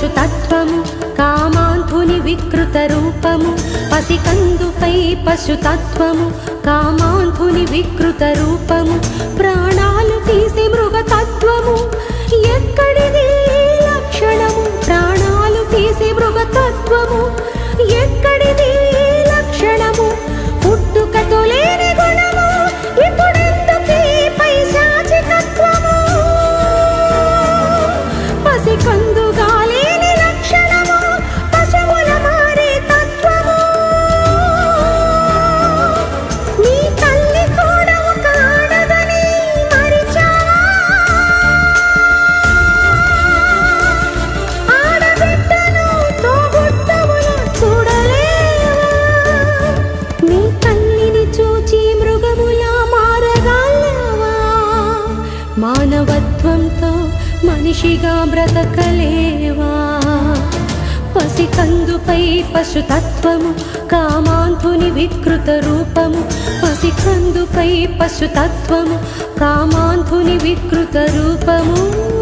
పశుతత్వము కామాంధుని వికృత రూపము పసికందుపై పశుతత్వము కామాంధుని వికృత రూపము ప్రాణాలు తీసి మృగతత్వ మనిషిగా బ్రతకలేవా? పసికందుపై పశుతత్వము కామాంధుని వికృత రూపము. పసికందుపై పశుతత్వము కామాంధుని వికృత రూపము.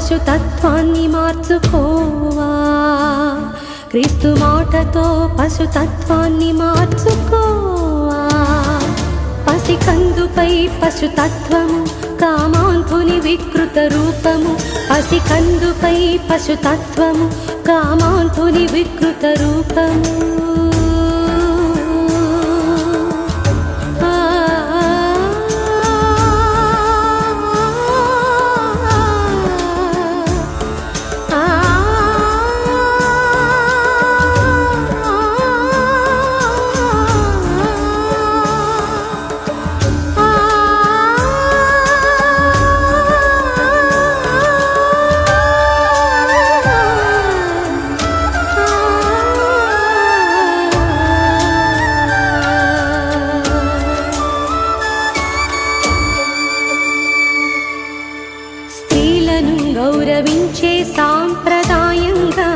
పశుతత్వాన్ని మార్చుకోవా? క్రీస్తు మాటతో పశుతత్వాన్ని మార్చుకోవా? పసికందుపై పశుతత్వము కామాంధుని వికృత రూపము. పసికందుపై పశుతత్వము కామాంధుని వికృత రూపము. పాటించే సాంప్రదాయంగా.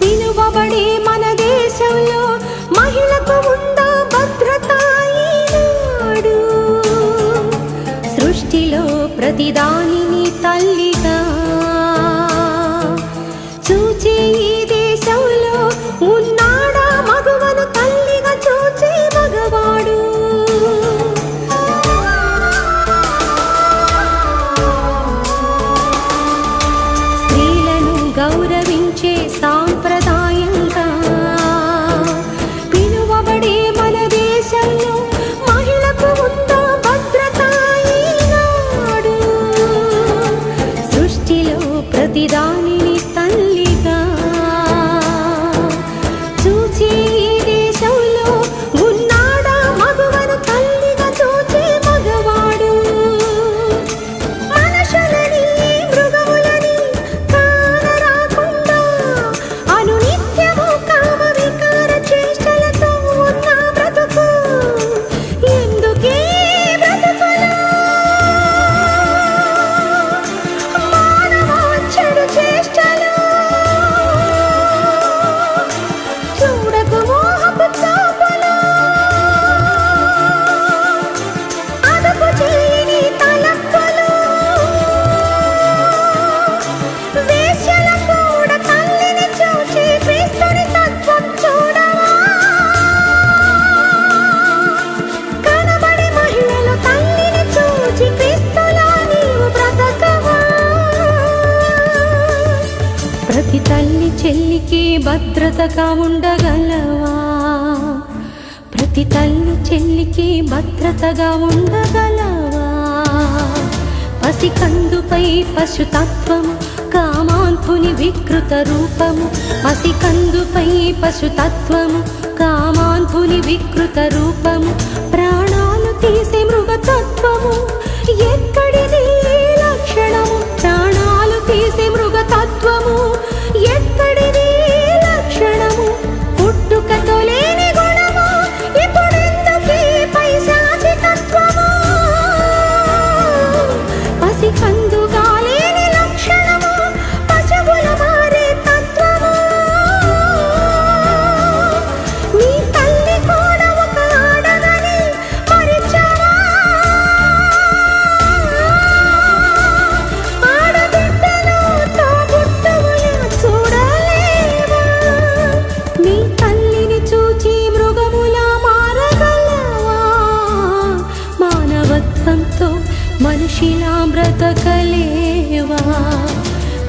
పిలువబడే మన దేశంలో మహిళకు ఉందా భద్రత సృష్టిలో ప్రతిదా భద్రతగా ఉండగలవా ప్రతి తల్లి చెల్లికి భద్రతగా ఉండగలవా? పసికందుపై పశుతత్వము కామాంతుని వికృత రూపము. పసికందుపై పశుతత్వము కామాంతుని వికృత రూపము. ప్రాణాలు తీసే మృగతత్వము ఎక్కడిది?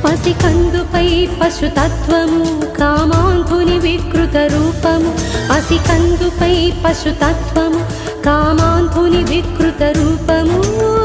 పసికందుపై పశుతత్వము కామాంధుని వికృత రూపము. పసికందుపై పశుతత్వము కామాంధుని వికృత రూపము.